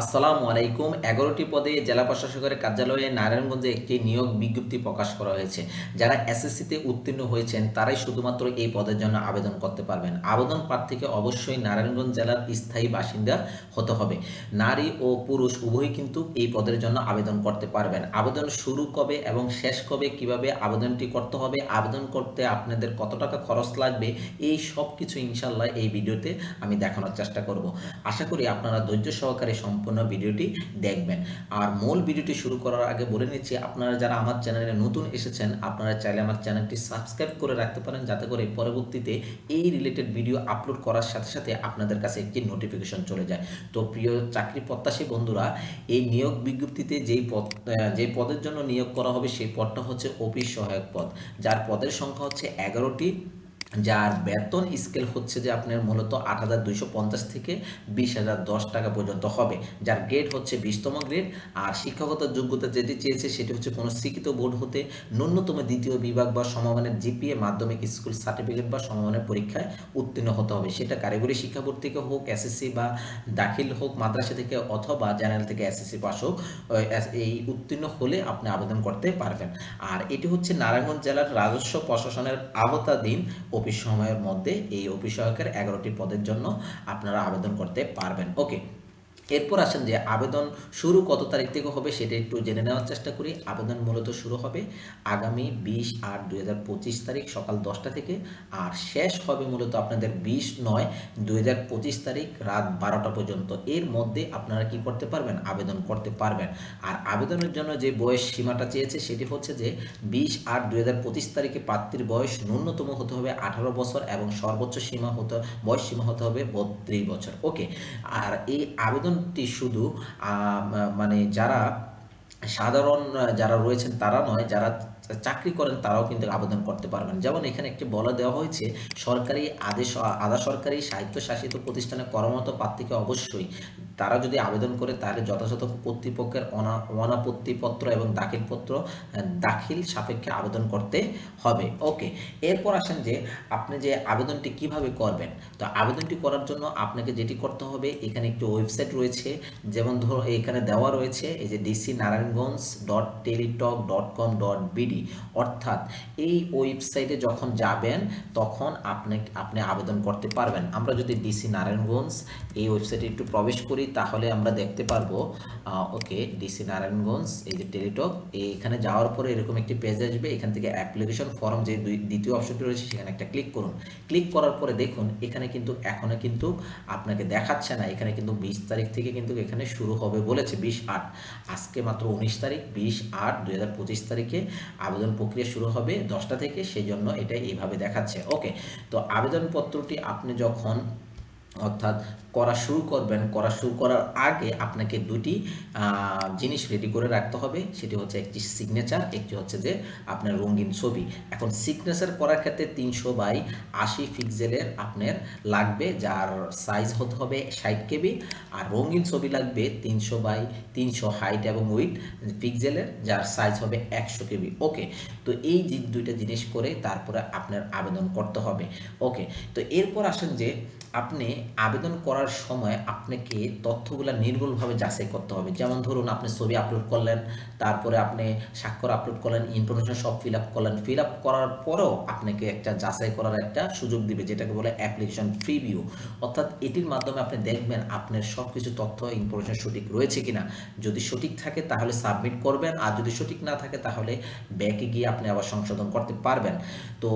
আসসালামু আলাইকুম। এগারোটি পদে জেলা প্রশাসকের কার্যালয়ে নারায়ণগঞ্জে একটি নিয়োগ বিজ্ঞপ্তি প্রকাশ করা হয়েছে। যারা এসএসসিতে উত্তীর্ণ হয়েছেন, তারাই শুধুমাত্র এই পদের জন্য আবেদন করতে পারবেন। আবেদন প্রার্থীকে অবশ্যই নারায়ণগঞ্জ জেলার স্থায়ী বাসিন্দা হতে হবে। নারী ও পুরুষ উভয়ই কিন্তু এই পদের জন্য আবেদন করতে পারবেন। আবেদন শুরু কবে এবং শেষ কবে, কীভাবে আবেদনটি করতে হবে, আবেদন করতে আপনাদের কত টাকা খরচ লাগবে, এই সব কিছু ইনশাল্লাহ এই ভিডিওতে আমি দেখানোর চেষ্টা করব। আশা করি আপনারা ধৈর্য সহকারে সম্পূর্ণ ভিডিওটি দেখবেন। আর মূল ভিডিওটি শুরু করার আগে বলে নিচ্ছি, আপনারা যারা আমার চ্যানেলে নতুন এসেছেন, আপনারা চাইলে আমার চ্যানেলটি সাবস্ক্রাইব করে রাখতে পারেন, যাতে করে পরবর্তীতে এই রিলেটেড ভিডিও আপলোড করার সাথে সাথে আপনাদের কাছে একটি নোটিফিকেশন চলে যায়। তো প্রিয় চাকরি প্রত্যাশী বন্ধুরা, এই নিয়োগ বিজ্ঞপ্তিতে যেই পদ যে পদের জন্য নিয়োগ করা হবে, সেই পদটা হচ্ছে অফিস সহায়ক পদ। যার পদের সংখ্যা হচ্ছে এগারোটি। যার বেতন স্কেল হচ্ছে যে আপনার মূলত আট হাজার দুইশো পঞ্চাশ থেকে বিশ টাকা পর্যন্ত হবে। যার গ্রেড হচ্ছে বিশতম গ্রেড আর শিক্ষাগত যোগ্যতা যেটি চেয়েছে সেটি হচ্ছে কোনো শিক্ষিত বোর্ড হতে ন্যূনতম দ্বিতীয় বিভাগ বা সমমানের জিপিএ মাধ্যমিক স্কুল সার্টিফিকেট বা সমমানের পরীক্ষায় উত্তীর্ণ হতে হবে। সেটা কারিগরি শিক্ষা বোর্ড থেকে হোক এসএসসি বা দাখিল হোক, মাদ্রাসা থেকে অথবা জেনারেল থেকে এসএসসি পাস হোক এই উত্তীর্ণ হলে আপনি আবেদন করতে পারবেন। আর এটি হচ্ছে নারায়ণগঞ্জ জেলার রাজস্ব প্রশাসনের আওতাধীন অফিস সময়ের মধ্যে এই অফিস সহায়কের এগারোটি পদের জন্য আপনারা আবেদন করতে পারবেন। ওকে। এরপর আসেন যে আবেদন শুরু কত তারিখ থেকে হবে সেটা একটু জেনে নেওয়ার চেষ্টা করি। আবেদন মূলত শুরু হবে আগামী বিশ আট দুই তারিখ সকাল দশটা থেকে আর শেষ হবে মূলত আপনাদের বিশ নয় দুই তারিখ রাত বারোটা পর্যন্ত। এর মধ্যে আপনারা কি করতে পারবেন? আবেদন করতে পারবেন। আর আবেদনের জন্য যে বয়স সীমাটা চেয়েছে সেটি হচ্ছে যে বিশ আট দুই তারিখে প্রার্থীর বয়স ন্যূনতম হতে হবে আঠারো বছর এবং সর্বোচ্চ সীমা হতে, বয়স সীমা হতে হবে বত্রিশ বছর। ওকে, আর এই আবেদনটি শুধু মানে যারা সাধারণ যারা রয়েছেন তারা নয়, যারা চাকরি করেন তারাও কিন্তু আবেদন করতে পারবেন। যেমন এখানে একটি বলা দেওয়া হয়েছে, সরকারি আদেশ, আধা সরকারি স্বায়ত্তশাসিত প্রতিষ্ঠানে কর্মরত প্রার্থীকে অবশ্যই তারা যদি আবেদন করে, তাহলে যথাযথ কর্তৃপক্ষের অনা, অনাপত্তিপত্র এবং দাখিলপত্র দাখিল সাপেক্ষে আবেদন করতে হবে। ওকে এরপর আসেন যে আপনি যে আবেদনটি কীভাবে করবেন। তো আবেদনটি করার জন্য আপনাকে যেটি করতে হবে, এখানে একটি ওয়েবসাইট রয়েছে, যেমন ধরো এখানে দেওয়া রয়েছে, এই যে DC Narayanganj dot Teletalk dot com dot BD অর্থাৎ এই ওয়েবসাইটে যখন যাবেন, তখন আপনি আপনি আবেদন করতে পারবেন। আমরা যদি ডিসি নারায়ণগঞ্জ এই ওয়েবসাইটে একটু প্রবেশ করি তাহলে আমরা দেখতে পারব ওকে ডিসি নারায়ণগঞ্জ, এই যে টেলিটক এইখানে যাওয়ার পরে এরকম একটি পেজ আসবে, এখান থেকে অ্যাপ্লিকেশন ফর্ম যে দ্বিতীয় অপশনটি রয়েছে, সেখানে একটা ক্লিক করুন। ক্লিক করার পরে দেখুন, এখানে কিন্তু, এখনও কিন্তু আপনাকে দেখাচ্ছে না, এখানে কিন্তু বিশ তারিখ থেকে কিন্তু এখানে শুরু হবে বলেছে, বিশ আট। আজকে মাত্র উনিশ তারিখ, বিশ আট দুই হাজার পঁচিশ তারিখে আবেদন প্রক্রিয়া শুরু হবে দশটা থেকে সেই জন্য এটা এইভাবে দেখাচ্ছে। ওকে তো আবেদনপত্রটি আপনি যখন অর্থাৎ করা শুরু করবেন, করা শুরু করার আগে আপনাকে দুটি জিনিস রেডি করে রাখতে হবে। সেটি হচ্ছে একটি সিগনেচার একটি হচ্ছে যে আপনার রঙিন ছবি। এখন সিগনেচার করার ক্ষেত্রে তিনশো বাই আশি পিক্সেলের আপনার লাগবে, যার সাইজ হতে হবে ষাট কেবি। আর রঙিন ছবি লাগবে তিনশো বাই তিনশো হাইট এবং উইথ পিক্সেলের যার সাইজ হবে একশো কেবি। ওকে, তো এই দুইটা জিনিস করে তারপরে আপনার আবেদন করতে হবে। ওকে, তো এরপর আসেন যে আপনি আবেদন করার সময় আপনাকে তথ্যগুলো নির্ভুলভাবে যাচাই করতে হবে। যেমন ধরুন, আপনি ছবি আপলোড করলেন, তারপরে আপনি স্বাক্ষর আপলোড করলেন ইনফরমেশন সব ফিল আপ করলেন। ফিল আপ করার পরেও আপনাকে একটা যাচাই করার একটা সুযোগ দিবে, যেটাকে বলে অ্যাপ্লিকেশন প্রিভিউ অর্থাৎ এটির মাধ্যমে আপনি দেখবেন আপনার সব কিছু তথ্য ইনফরমেশন সঠিক রয়েছে কিনা। যদি সঠিক থাকে, তাহলে সাবমিট করবেন। আর যদি সঠিক না থাকে, তাহলে ব্যাকে গিয়ে আপনি আবার সংশোধন করতে পারবেন। তো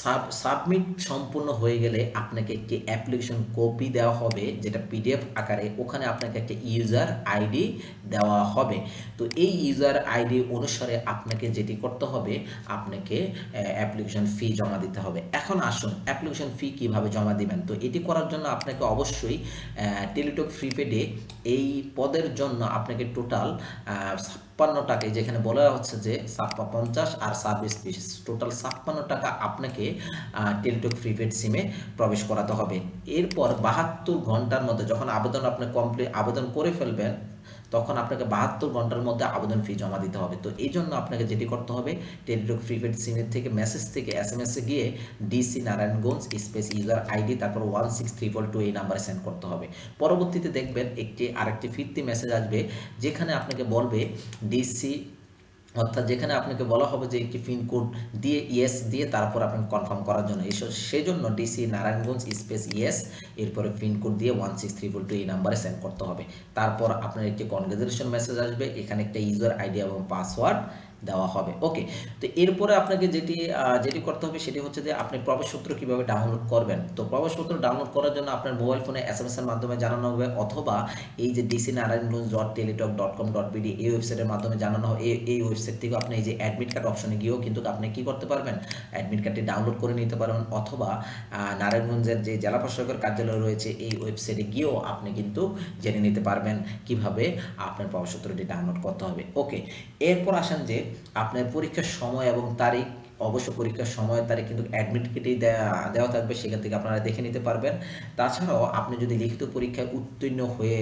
সাব সাবমিট সম্পূর্ণ হয়ে গেলে আপনাকে একটি অ্যাপ্লিকেশন কপি দেওয়া হবে, যেটা পিডিএফ আকারে। ওখানে আপনাকে একটা ইউজার আইডি দেওয়া হবে। তো এই ইউজার আইডি অনুসারে আপনাকে যেটি করতে হবে, আপনাকে অ্যাপ্লিকেশন ফি জমা দিতে হবে। এখন আসুন অ্যাপ্লিকেশন ফি কীভাবে জমা দিবেন? তো এটি করার জন্য আপনাকে অবশ্যই টেলিটক ফ্রিপেডে এই পদের জন্য আপনাকে টোটাল ছাপ্পান্ন টাকা যেখানে বলা হচ্ছে যে ছাপ্পা পঞ্চাশ আর সার্ভিস ফিস টোটাল ছাপ্পান্ন টাকা আপনাকে টেলিটক প্রিপেড সিমে প্রবেশ করাতে হবে। এরপর বাহাত্তর ঘণ্টার মধ্যে যখন আবেদন আপনি কমপ্লিট আবেদন করে ফেলবেন তখন আপনাকে বাহাত্তর ঘণ্টার মধ্যে আবেদন ফি জমা দিতে হবে। তো এই জন্য আপনাকে যেটি করতে হবে টেলিটক প্রিপেড সিমের থেকে মেসেজ থেকে এস এম এসে গিয়ে DC Narayanganj space user ID তারপর ওয়ান সিক্স ট্রিপল টু এই নাম্বারে সেন্ড করতে হবে। পরবর্তীতে দেখবেন একটি আরেকটি ফিরতি মেসেজ আসবে, যেখানে আপনাকে বলবে ডিসি অর্থাৎ যেখানে আপনাকে বলা হবে যে একটি পিন কোড দিয়ে ইয়েস দিয়ে তারপর আপনাকে কনফার্ম করার জন্য। এসব সেজন্য ডিসি নারায়ণগঞ্জ স্পেস ইয়েস এরপরে পিন কোড দিয়ে one six three four two এই নাম্বারে সেন্ড করতে হবে। তারপর আপনার একটি কনগ্রেজুলেশন মেসেজ আসবে, এখানে একটা ইউজার আইডি এবং পাসওয়ার্ড দেওয়া হবে। ওকে তো এরপরে আপনাকে যেটি যেটি করতে হবে সেটি হচ্ছে যে আপনি প্রবেশপত্র কীভাবে ডাউনলোড করবেন। তো প্রবেশপত্র ডাউনলোড করার জন্য আপনার মোবাইল ফোনে এস এম এর মাধ্যমে জানানো হবে অথবা এই যে DC Narayanganj dot Teletalk dot com dot BD এই ওয়েবসাইটের মাধ্যমে জানানো হবে। এই ওয়েবসাইট থেকে আপনি এই যে অ্যাডমিট কার্ড অপশনে গিয়েও কিন্তু আপনি কি করতে পারবেন? অ্যাডমিট কার্ডটি ডাউনলোড করে নিতে পারবেন অথবা নারায়ণগঞ্জের যে জেলা প্রশাসকের কার্যালয় রয়েছে এই ওয়েবসাইটে গিয়েও আপনি কিন্তু জেনে নিতে পারবেন কীভাবে আপনার প্রবেশপত্রটি ডাউনলোড করতে হবে। ওকে এরপর আসেন যে আপনার পরীক্ষার সময় এবং তারিখ অবশ্য পরীক্ষার সময় তারিখ কিন্তু অ্যাডমিট কিটেই দেওয়া থাকবে, সেখান থেকে আপনারা দেখে নিতে পারবেন। তাছাড়াও আপনি যদি লিখিত পরীক্ষায় উত্তীর্ণ হয়ে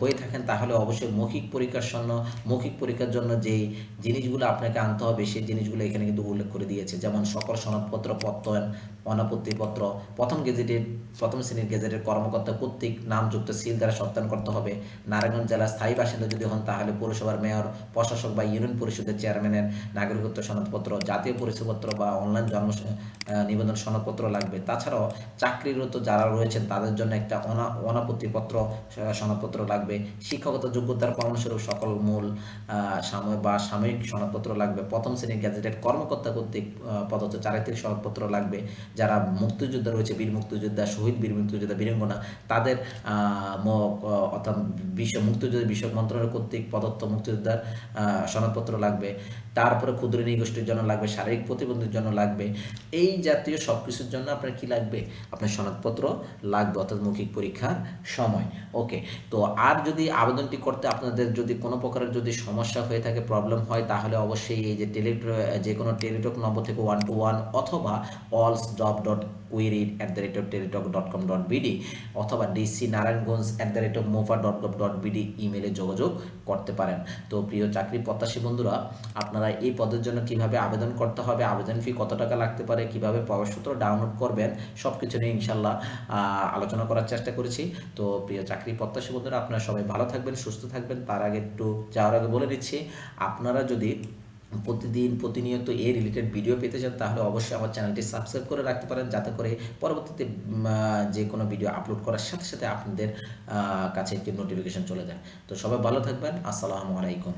হয়ে থাকেন, তাহলে অবশ্যই মৌখিক পরীক্ষার জন্য, মৌখিক পরীক্ষার জন্য যেই জিনিসগুলো আপনাকে আনতে হবে, সেই জিনিসগুলো এখানে কিন্তু উল্লেখ করে দিয়েছে। যেমন সকল সনদপত্র প্রত্যয়ন অনাপত্তিপত্র, প্রথম গেজেটের, প্রথম শ্রেণির গেজেটের কর্মকর্তা কর্তৃক নামযুক্ত সিল দ্বারা সত্যায়ন করতে হবে। নারায়ণগঞ্জ জেলার স্থায়ী বাসিন্দা যদি হন, তাহলে পৌরসভার মেয়র, প্রশাসক বা ইউনিয়ন পরিষদের চেয়ারম্যানের নাগরিকত্ব সনদপত্র, জাতীয় পরিচয়পত্র বা অনলাইন জন্ম নিবন্ধন সনদপত্র লাগবে। তাছাড়াও চাকরিরত যারা রয়েছেন, তাদের জন্য একটা অনা, অনাপত্তিপত্র সনদপত্র লাগবে। শিক্ষাগত যোগ্যতার প্রমাণস্বরূপ সকল মূল সাময়িক বা সাময়িক সনদপত্র লাগবে। প্রথম শ্রেণির গ্যাজেটেড কর্মকর্তা কর্তৃক প্রদত্ত চারিত্রিক সনদপত্র লাগবে। যারা মুক্তিযোদ্ধা রয়েছে, বীর মুক্তিযোদ্ধা, শহীদ বীর মুক্তিযোদ্ধা, বীরাঙ্গনা, তাদের অর্থাৎ বিশ্ব মুক্তিযুদ্ধ বিষয়ক মন্ত্রণালয় কর্তৃক প্রদত্ত মুক্তিযোদ্ধার সনদপত্র লাগবে। তারপরে ক্ষুদ্র নিগোষ্ঠীর জন্য লাগবে শারীরিক প্রতিবন্ধীর জন্য লাগবে? এই জাতীয় সব কিছুর জন্য আপনার কি লাগবে? আপনার সনদপত্র লাগবে, অর্থাৎ মৌখিক পরীক্ষার সময়। ওকে তো আর যদি আবেদনটি করতে আপনাদের যদি কোনো প্রকারের যদি সমস্যা হয়ে থাকে প্রবলেম হয়, তাহলে অবশ্যই এই যে টেলিট যে কোনো টেলিটক নম্বর থেকে ওয়ান টু ওয়ান অথবা অলস job dot queried at the rate of Teletalk dot com dot BD অথবা DC Narayanganj at the rate of MOFA dot gov dot BD ইমেলে যোগাযোগ করতে পারেন। তো প্রিয় চাকরি প্রত্যাশী বন্ধুরা, আপনারা এই পদের জন্য কীভাবে আবেদন করতে হবে, আবেদন ফি কত টাকা লাগতে পারে, কীভাবে প্রবেশপত্র ডাউনলোড করবেন সব কিছু নিয়ে ইনশাল্লাহ আলোচনা করার চেষ্টা করেছি। তো প্রিয় চাকরি প্রত্যাশী বন্ধুরা, আপনারা সবাই ভালো থাকবেন, সুস্থ থাকবেন। তার আগে একটু যাওয়ার আগে বলে দিচ্ছি, আপনারা যদি প্রতিদিন প্রতিনিয়ত এই রিলেটেড ভিডিও পেতে চান, তাহলে অবশ্যই আমার চ্যানেলটি সাবস্ক্রাইব করে রাখতে পারেন, যাতে করে পরবর্তীতে যে কোনো ভিডিও আপলোড করার সাথে সাথে আপনাদের কাছে একটি নোটিফিকেশন চলে যায়। তো সবাই ভালো থাকবেন, আসসালামু আলাইকুম।